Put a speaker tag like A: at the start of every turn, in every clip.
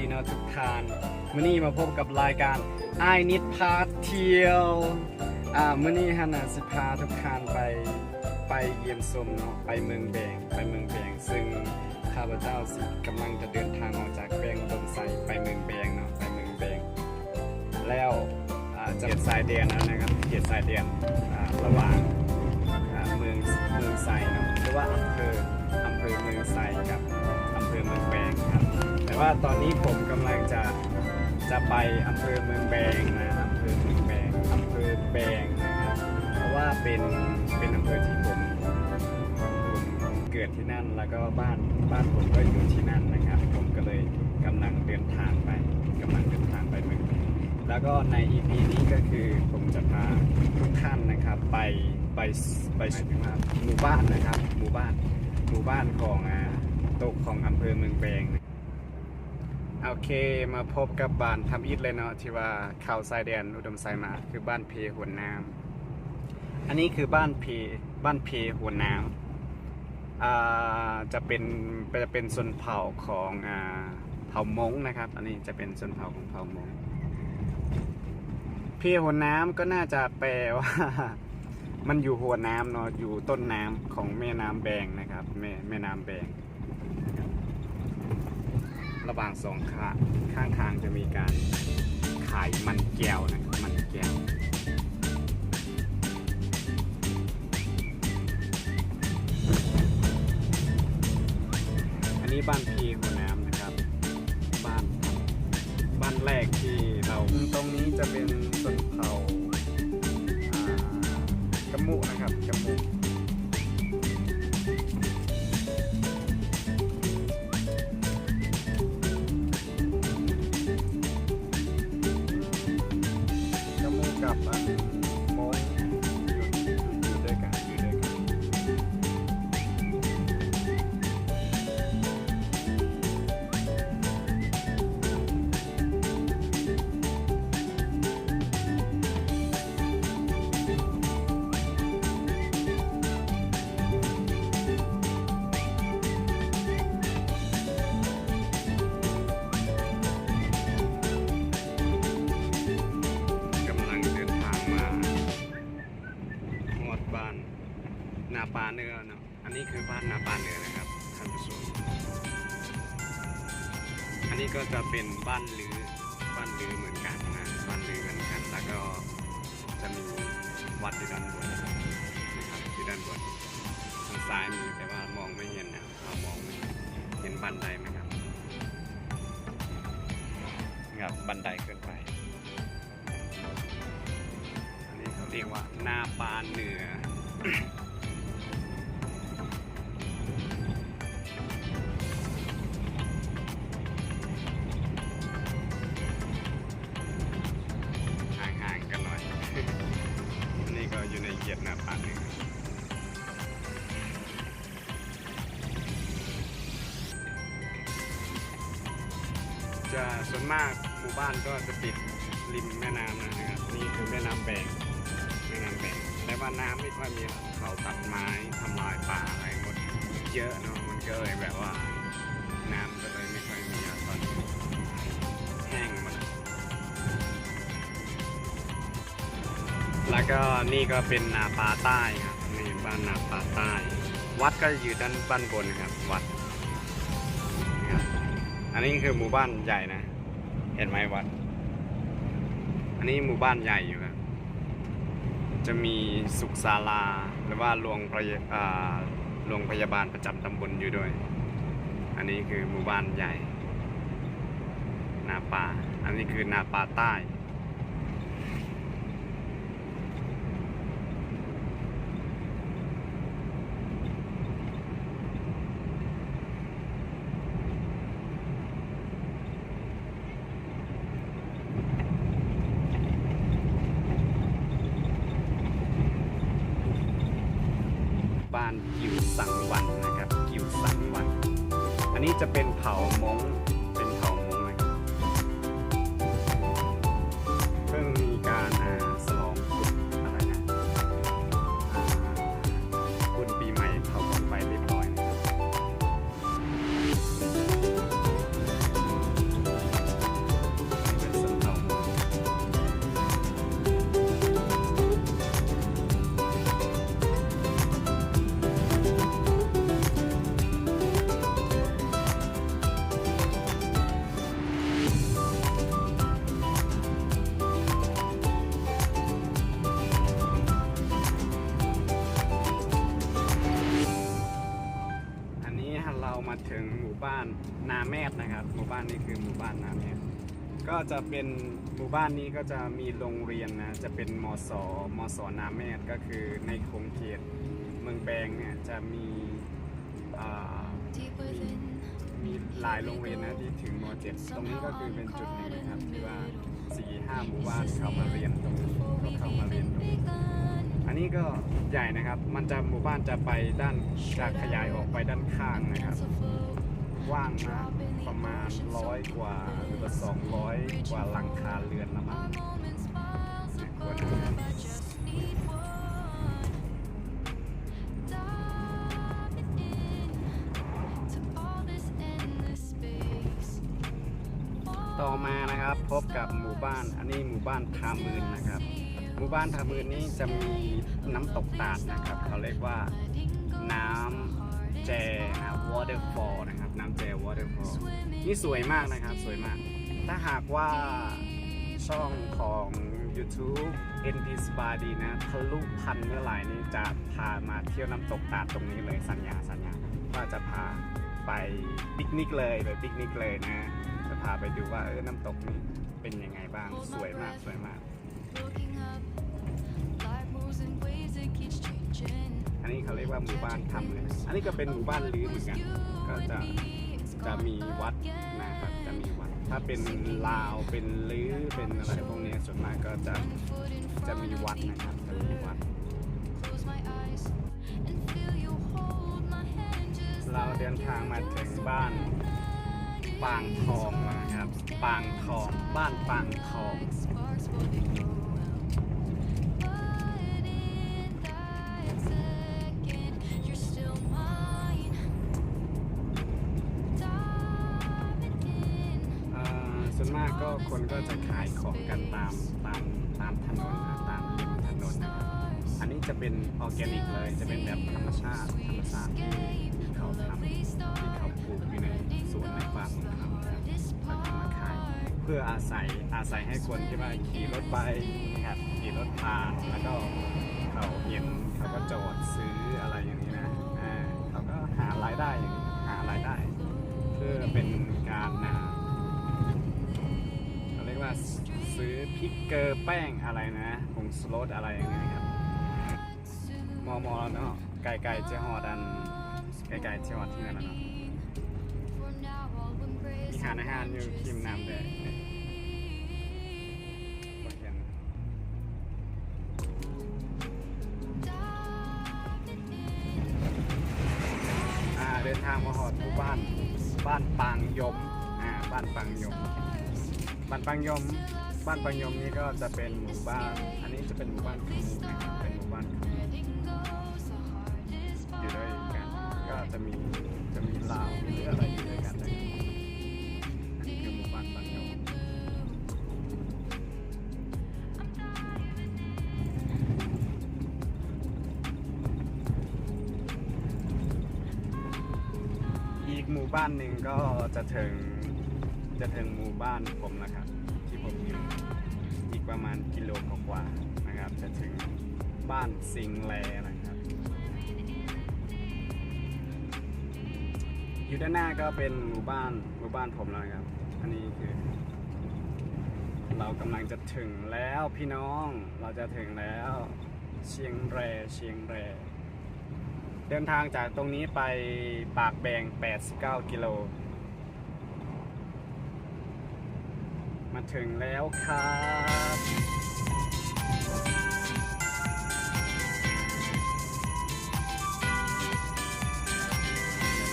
A: ดีเนาะทุกทานมื้อนี้มาพบกับรายการไอ้นิดพาเที่ยวอ่ามื้อนี้ฮันน่ะสิพาทุกท่านไปไปเยี่ยมชมเนาะไปเมืองแบงไปเมืองแบงซึ่งข้าพเจ้าสิกำลังจะเดินทางออกจากแบงดมไซไปเมืองแบงเนาะไปเมืองแบงแล้วอ่าจะเขตสายแดนแล้วนะครับเขตสายแดนอ่าระหว่างอ่าเมืองเมืองไซเนาะหรือว่าอำเภออำเภอเมืองไซกับ ว่าตอนนี้ผมกำลังจะจะไปอำเภอเมืองแบงนะอำเภอเมืองแบงอำเภอแบงนะครับเพราะว่าเป็นเป็นอำเภอที่ผมผมเกิดที่นั่นแล้วก็บ้านบ้านผมก็อยู่ที่นั่นนะครับ ผมก็เลยกำลังเดินทางไปกำลังเดินทางไปเมืองแบงแล้วก็ใน EP นี้ก็คือผมจะพาทุกท่านนะครับ ไปไปไปถึงว่าหมู่บ้านนะครับ หมู่บ้านหมู่บ้านของอ่าตกของอำเภอเมืองแบง โอเคมาพบกับบ้านทำอิฐเลยเนาะที่ว่าข่าวสายแดนอุดมไซมาคือบ้านเพหัวน้ำอันนี้คือบ้านเพบ้านเพหัวน้ำจะเป็นจะเป็นชนเผ่าของอเผ่ามงนะครับ อันนี้จะเป็นชนเผ่าของเผ่ามงเพหัวน้ำก็น่าจะแปลว่ามันอยู่หัวน้ำเนาะอยู่ต้นน้ำของแม่น้ำแบงนะครับแม่แม่น้ำแบง ระหว่างสองข้างข้างทางจะมีการขายมันแก้วนะครับมันแก้วอันนี้บ้านพีหัวน้ำนะครับ บ้านบ้านแรกที่เราตรงนี้จะเป็น ปาเนื้อเนาะอันนี้คือบ้านนาปาเนื้อนะครับท่านผู้ชมอันนี้ก็จะเป็นบ้านลือบ้านลือเหมือนกันนะบ้านลือเหมือนกันแล้วก็จะมีวัดอยู่ด้านบนนะครับอยู่ด้านบนทางซ้ายมีแต่ว่ามองไม่เห็นนะเรามองไม่เห็นเห็นบันไดไหมครับครับบันไดขึ้นไปอันนี้เขาเรียกว่าหน้าปานเหนือ จะส่วนมากหมู่บ้านก็จะติดริมแม่น้ำนะครับ นี่คือแม่น้ำแบงแม่น้ำแบงแต่ว่าน้ำไม่ค่อยมีเขาตัดไม้ทำลายป่าอะไรหมดเยอะเนาะมันก็เลยแบบว่า น้ำก็เลยไม่ค่อยมีตอนแห้งหมดแล้วก็นี่ก็เป็นนาปาใต้ครับนี่บ้านนาปาใต้ วัดก็อยู่ด้านบ้านบนนะครับวัด นนี้คือหมู่บ้านใหญ่นะ เห็นไหมวัด อันนี้หมู่บ้านใหญ่อยู่ครับ จะมีสุขศาลาหรือว่าโรงพยาอ่าโรงพยาบาลประจำตำบลอยู่ด้วย อันนี้คือหมู่บ้านใหญ่ นาป่า อันนี้คือนาป่าใต้ นนี้ บ้านนาแมดนะครับ หมู่บ้านนี้คือหมู่บ้านนาแมดก็จะเป็นหมู่บ้านนี้ก็จะมีโรงเรียนนะ จะเป็นมสมสนาแมดก็คือในโครงเขตเมืองแบงเนี่ยจะมีอ่ามีมีหลายโรงเรียนนะที่ถึงม .7 ตรงนี้ก็คือเป็นจุดหนึ่งนะครับที่ว่าสี่ห้าหมู่บ้านเข้ามาเรียนตรงนี้ก็เข้ามาเรียนตรงนี้อันนี้ก็ใหญ่นะครับ มันจะหมู่บ้านจะไปด้านจะขยายออกไปด้านข้างนะครับก ว้างมากประมาณร้อยกว่าหรือว่าสองร้อยกว่าหลังคาเรือนละมั้งควรนะต่อมานะครับพบกับหมู่บ้านอันนี้หมู่บ้านทามืนนะครับ หมู่บ้านทามืนนี้จะมีน้ำตกตาดนะครับ เขาเรียกว่าน้ำแจนะ waterfall นะำแจ waterfall นี่สวยมากนะครับ สวยมาก ถ้าหากว่าช่องของ YouTube NP s p a d y นะทะลุพันเมื่อไหร่นี้จะพามาเที่ยวน้ำตกตาดตรงนี้เลยสัญญาสัญญาว่าจะพาไปปิกนิกเลยไปปิกนิกเลยนะ จะพาไปดูว่าเออน้ำตกนี้เป็นยังไงบ้างสวยมากสวยมาก เขาเรียกว่าหมู่บ้านทำเลยนะอันนี้ก็เป็นหมู่บ้านลื้อเหมือนกัน ก็จะจะมีวัดนะครับจะมีวัด ถ้าเป็นลาวเป็นลื้อเป็นอะไรพวกนี้ส่วนมากก็จะจะมีวัดนะครับจะมีวัดเราเดินทางมาถึงบ้านปางทองนะครับ ปางทอง บ้านปางทอง ส่วนมากก็คนก็จะขายของกันตามตามตามถนนนะตามริมถนนนะครับอันนี้จะเป็นออร์แกนิกเลยจะเป็นแบบธรรมชาติ ธรรมชาติที่เขาทำที่เขาปลูกอยู่ในสวนในฟาร์มของเขาครับแล้วก็มาขายเพื่ออาศัยอาศัยให้คนที่ว่าขี่รถไปนะครับขี่รถผ่านแล้วก็เขาเห็นเขาก็จอดซื้ออะไรอย่างนี้นะเขาก็หารายได้หารายได้ เพื่อเป็นการนะารียกว่าซื้อพริกเกอร์แป้งอะไรนะผงสโลดอะไรอย่างเงี้ยครับ มอมอแล้วเนาะไก่ไก่เจาหอดันไก่ไก่เจาหอดที่นั่นแล้วเนาะมีหานอาหารอยู่คิมน้ำแดงเนี่ยเห็นอ่าเดินทางมาหอดหมู่บ้าน บ้านปางยม อ่า บ้านปางยม บ้านปางยมบ้านปางยมนี่ก็จะเป็นหมู่บ้าน อันนี้จะเป็นหมู่บ้านขมูนะครับเป็นหมู่บ้านขมูอยู่ด้วยกันก็จะมีจะมีลาวมีเรืออะไรอยู่ด้วยกันเลยอันนี้คือหมู่บ้านปางยมอีกหมู่บ้านหนึ่งก็จะถึง จะถึงหมู่บ้านผมนะครับ ที่ผมอยู่อีกประมาณกิโลกว่าๆนะครับ จะถึงบ้านสิงแลนะครับ อยู่ด้านหน้าก็เป็นหมู่บ้านหมู่บ้านผมแล้วนะครับ อันนี้คือ เรากำลังจะถึงแล้วพี่น้องเราจะถึงแล้ว เชียงแรเชียงแรเดินทางจากตรงนี้ไปปากแบง 89 กิโล มาถึงแล้วครับ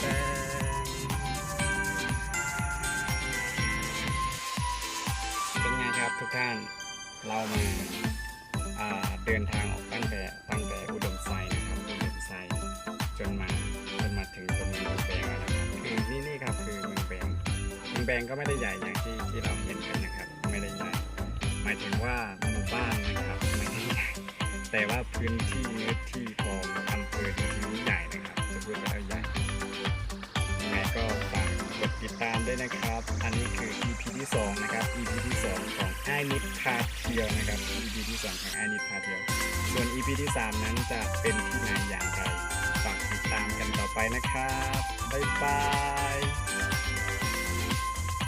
A: แดงเป็นไงครับทุกท่าน เรามาาเดินทางออกตั้งแต่ตั้งแต่อุดมไซนะครับอุดมไซจนมาจนมาถึงตรงเมืองแบงแล้วนะครับคือนี่นี่ครับคือเมืองแบงเมืองแบงก็ไม่ได้ใหญ่อย่างที่ที่เราเห็นกันายถึงว่าหมู่บ้านนะครับไม่ได้ใหญ่แต่ว่าพื้นที่เนื้อที่ของอำเภอจริงๆใหญ่นะครับจะพูดว่าใหญ่ยังไงก็ฝากกดติดตามด้วยนะครับ อันนี้คือ EP ที่2นะครับ EP ที่2ของไอ้นิดพาเที่ยวนะครับ EP ที่2ของไอ้นิดพาเที่ยว ส่วน EP ที่3นั้นจะเป็นที่ไหนอย่างไรฝากติดตามกันต่อไปนะครับบ๊ายบาย